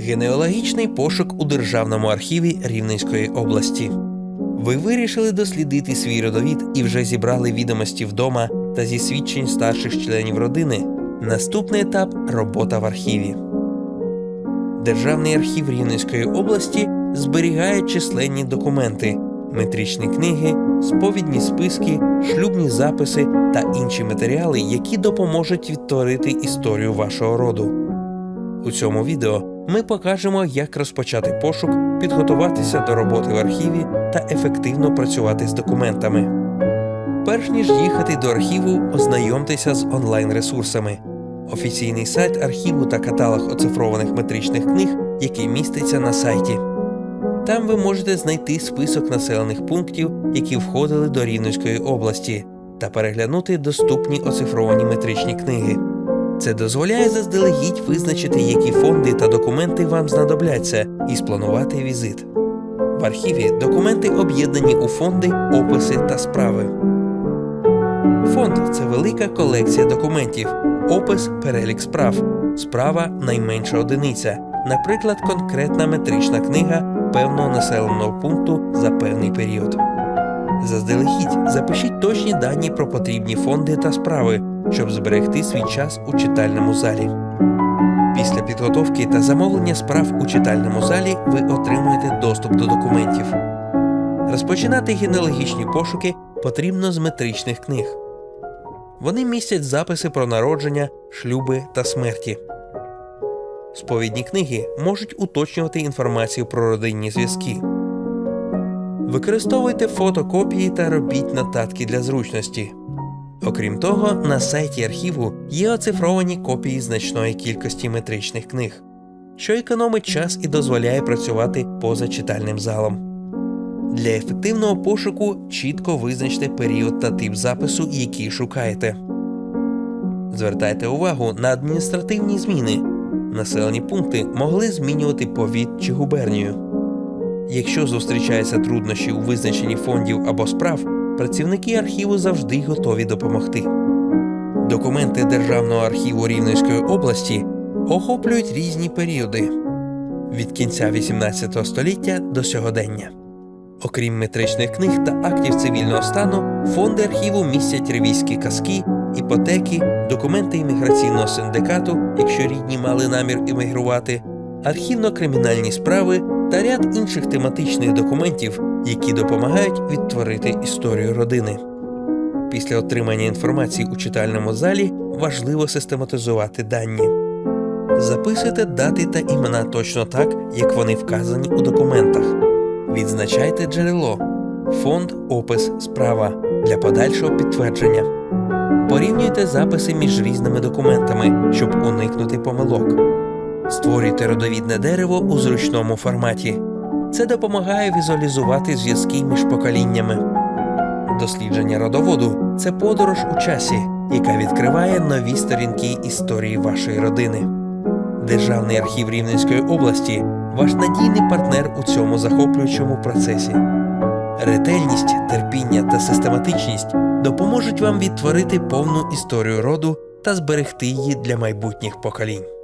Генеалогічний пошук у Державному архіві Рівненської області. Ви вирішили дослідити свій родовід і вже зібрали відомості вдома та зі свідчень старших членів родини. Наступний етап робота в архіві. Державний архів Рівненської області зберігає численні документи, метричні книги, сповідні списки, шлюбні записи та інші матеріали, які допоможуть відтворити історію вашого роду. У цьому відео ми покажемо, як розпочати пошук, підготуватися до роботи в архіві та ефективно працювати з документами. Перш ніж їхати до архіву, ознайомтеся з онлайн-ресурсами. Офіційний сайт архіву та каталог оцифрованих метричних книг, який міститься на сайті. Там ви можете знайти список населених пунктів, які входили до Рівненської області, та переглянути доступні оцифровані метричні книги. Це дозволяє заздалегідь визначити, які фонди та документи вам знадобляться, і спланувати візит. В архіві документи об'єднані у фонди, описи та справи. Фонд це велика колекція документів, опис перелік справ, справа найменша одиниця, наприклад, конкретна метрична книга певного населеного пункту за певний період. Заздалегідь запишіть точні дані про потрібні фонди та справи, щоб зберегти свій час у читальному залі. Після підготовки та замовлення справ у читальному залі ви отримуєте доступ до документів. Розпочинати генеалогічні пошуки потрібно з метричних книг. Вони містять записи про народження, шлюби та смерті. Сповідні книги можуть уточнювати інформацію про родинні зв'язки. Використовуйте фотокопії та робіть нотатки для зручності. Окрім того, на сайті архіву є оцифровані копії значної кількості метричних книг, що економить час і дозволяє працювати поза читальним залом. Для ефективного пошуку чітко визначте період та тип запису, який шукаєте. Звертайте увагу на адміністративні зміни. Населені пункти могли змінювати повіт чи губернію. Якщо зустрічаються труднощі у визначенні фондів або справ, працівники архіву завжди готові допомогти. Документи Державного архіву Рівненської області охоплюють різні періоди від кінця XVIII століття до сьогодення. Окрім метричних книг та актів цивільного стану, фонди архіву містять ревізькі казки, іпотеки, документи імміграційного синдикату, якщо рідні мали намір іммігрувати, архівно-кримінальні справи та ряд інших тематичних документів, які допомагають відтворити історію родини. Після отримання інформації у читальному залі важливо систематизувати дані. Записуйте дати та імена точно так, як вони вказані у документах. Відзначайте джерело, фонд, опис, справа для подальшого підтвердження. Порівнюйте записи між різними документами, щоб уникнути помилок. Створюйте родовідне дерево у зручному форматі. Це допомагає візуалізувати зв'язки між поколіннями. Дослідження родоводу це подорож у часі, яка відкриває нові сторінки історії вашої родини. Державний архів Рівненської області ваш надійний партнер у цьому захоплюючому процесі. Ретельність, терпіння та систематичність допоможуть вам відтворити повну історію роду та зберегти її для майбутніх поколінь.